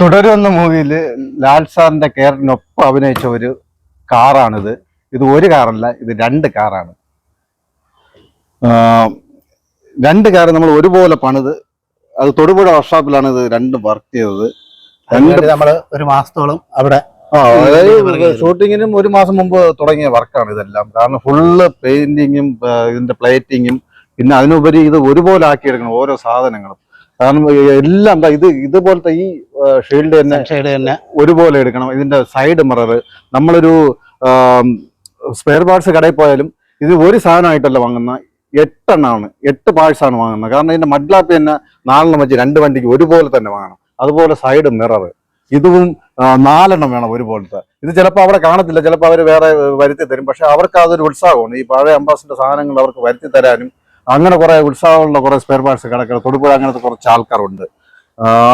തുടരുന്ന മൂവിയിൽ ലാൽ സാറിന്റെ കെയറിനൊപ്പം അഭിനയിച്ച ഒരു കാറാണിത്. ഇത് ഒരു കാറല്ല ഇത് രണ്ട് കാറാണ്. രണ്ട് കാർ നമ്മൾ ഒരുപോലെ പണിത്. അത് തൊടുപുഴ വർക്ക്ഷോപ്പിലാണ് ഇത് രണ്ടും വർക്ക് ചെയ്തത്. രണ്ട് നമ്മൾ ഒരു മാസത്തോളം അവിടെ ഷൂട്ടിങ്ങിനും ഒരു മാസം മുമ്പ് തുടങ്ങിയ വർക്കാണ് ഇതെല്ലാം. കാരണം ഫുള്ള് പെയിന്റിങ്ങും ഇതിന്റെ പ്ലേറ്റിങ്ങും പിന്നെ അതിനുപരി ഇത് ഒരുപോലെ ആക്കിയെടുക്കണം ഓരോ സാധനങ്ങളും. കാരണം എല്ലാം എന്താ ഇത് ഇതുപോലത്തെ ഈ ഷീൽഡ് തന്നെ ഷെയ്ഡ് തന്നെ. ഒരുപോലെ എടുക്കണം. ഇതിന്റെ സൈഡ് മിറർ നമ്മളൊരു സ്പെയർ പാർട്സ് കടയിൽ പോയാലും ഇത് ഒരു സാധനമായിട്ടല്ല വാങ്ങുന്ന. എട്ടെണ്ണമാണ് എട്ട് പാഴ്സ് ആണ് വാങ്ങുന്നത്. കാരണം ഇതിന്റെ മഡ്ലാപ്പ് തന്നെ നാലെണ്ണം വെച്ച് രണ്ട് വണ്ടിക്ക് ഒരുപോലെ തന്നെ വാങ്ങണം. അതുപോലെ സൈഡ് മിറർ ഇതും നാലെണ്ണം വേണം ഒരുപോലത്തെ. ഇത് ചിലപ്പോൾ അവിടെ കാണത്തില്ല. ചിലപ്പോൾ അവർ വേറെ വരുത്തി തരും. പക്ഷെ അവർക്ക് അതൊരു ഉത്സാഹമാണ്. ഈ പഴയ അംബാസിന്റെ സാധനങ്ങൾ അവർക്ക് വരുത്തി തരാനും അങ്ങനെ കുറേ ഉത്സാഹമുള്ള കുറേ സ്പെയർ പാർട്സ് കിടക്കുന്നത് തൊടുപുഴ അങ്ങനത്തെ കുറച്ച് ആൾക്കാരുണ്ട്.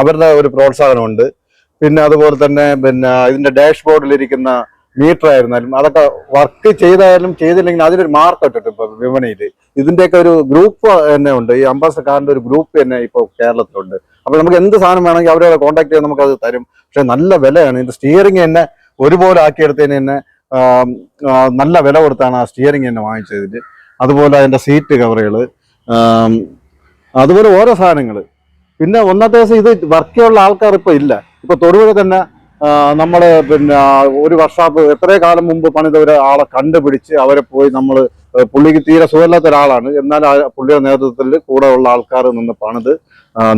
അവരുടെ ഒരു പ്രോത്സാഹനമുണ്ട്. പിന്നെ അതുപോലെ തന്നെ പിന്നെ ഇതിന്റെ ഡാഷ്ബോർഡിലിരിക്കുന്ന മീറ്റർ ആയിരുന്നാലും അതൊക്കെ വർക്ക് ചെയ്തായാലും ചെയ്തില്ലെങ്കിൽ അതിനൊരു മാർക്ക് ഇട്ടിട്ട് ഇപ്പൊ വിപണിയിൽ. ഇതിന്റെയൊക്കെ ഒരു ഗ്രൂപ്പ് തന്നെ ഉണ്ട്. ഈ അംബാസഡർ കാറിന്റെ ഒരു ഗ്രൂപ്പ് തന്നെ ഇപ്പോൾ കേരളത്തിലുണ്ട്. അപ്പോൾ നമുക്ക് എന്ത് സാധനം വേണമെങ്കിൽ അവരെ കോൺടാക്ട് ചെയ്ത് നമുക്ക് അത് തരും. പക്ഷെ നല്ല വിലയാണ്. ഇതിന്റെ സ്റ്റിയറിംഗ് തന്നെ ഒരുപോലെ ആക്കിയെടുത്തതിന് തന്നെ നല്ല വില കൊടുത്താണ് ആ സ്റ്റിയറിംഗ് തന്നെ വാങ്ങിച്ചതിൽ അതുപോലെ അതിന്റെ സീറ്റ് കവറുകൾ അതുപോലെ ഓരോ സാധനങ്ങൾ പിന്നെ ഒന്നത്തെ ദിവസം ഇത് വർക്ക് ആൾക്കാർ ഇപ്പോൾ ഇല്ല. ഇപ്പോൾ തൊടുപുഴ തന്നെ നമ്മൾ പിന്നെ ഒരു വർഷാപ്പ് എത്രയോ കാലം മുമ്പ് പണിത ആളെ കണ്ടുപിടിച്ച് അവരെ പോയി നമ്മൾ പുള്ളിക്ക് തീരെ സുഖമില്ലാത്ത ഒരാളാണ്. എന്നാൽ ആ പുള്ളിയുടെ നേതൃത്വത്തിൽ കൂടെ ഉള്ള ആൾക്കാർ നിന്ന് പണിത്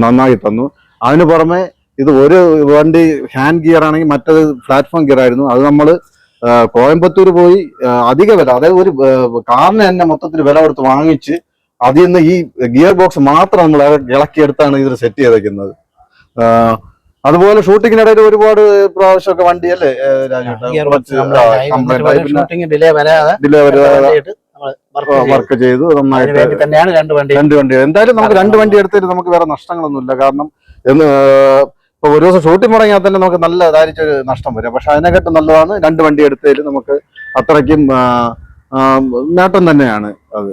നന്നായി തന്നു. അതിന് പുറമെ ഇത് ഒരു വണ്ടി ഹാൻഡ് ഗിയർ ആണെങ്കിൽ മറ്റത് പ്ലാറ്റ്ഫോം ഗിയർ ആയിരുന്നു. അത് നമ്മൾ കോയമ്പത്തൂർ പോയി അധിക വില അതായത് ഒരു കാറിന് തന്നെ മൊത്തത്തിൽ വില കൊടുത്ത് വാങ്ങിച്ച് അതിൽ നിന്ന് ഈ ഗിയർ ബോക്സ് മാത്രം നമ്മൾ ഇളക്കിയെടുത്താണ് ഇതിൽ സെറ്റ് ചെയ്തേക്കുന്നത്. അതുപോലെ ഷൂട്ടിങ്ങിനിടയിൽ ഒരുപാട് പ്രാവശ്യമൊക്കെ വണ്ടി അല്ലേ. വർക്ക് ചെയ്തു. നന്നായിട്ട് രണ്ട് വണ്ടി രണ്ട് വണ്ടി. എന്തായാലും നമുക്ക് രണ്ട് വണ്ടി എടുത്തിട്ട് നമുക്ക് വേറെ നഷ്ടങ്ങളൊന്നുമില്ല. കാരണം എന്ന് ഇപ്പൊ ഒരു ദിവസം ഷൂട്ടിംഗ് മുടങ്ങിയാൽ തന്നെ നമുക്ക് നല്ല ഇതായിരിച്ചൊരു നഷ്ടം വരും. പക്ഷെ അതിനെക്കാട്ടും നല്ലതാണ് രണ്ട് വണ്ടി എടുത്തതിൽ നമുക്ക് അത്രയ്ക്കും നേട്ടം തന്നെയാണ് അത്.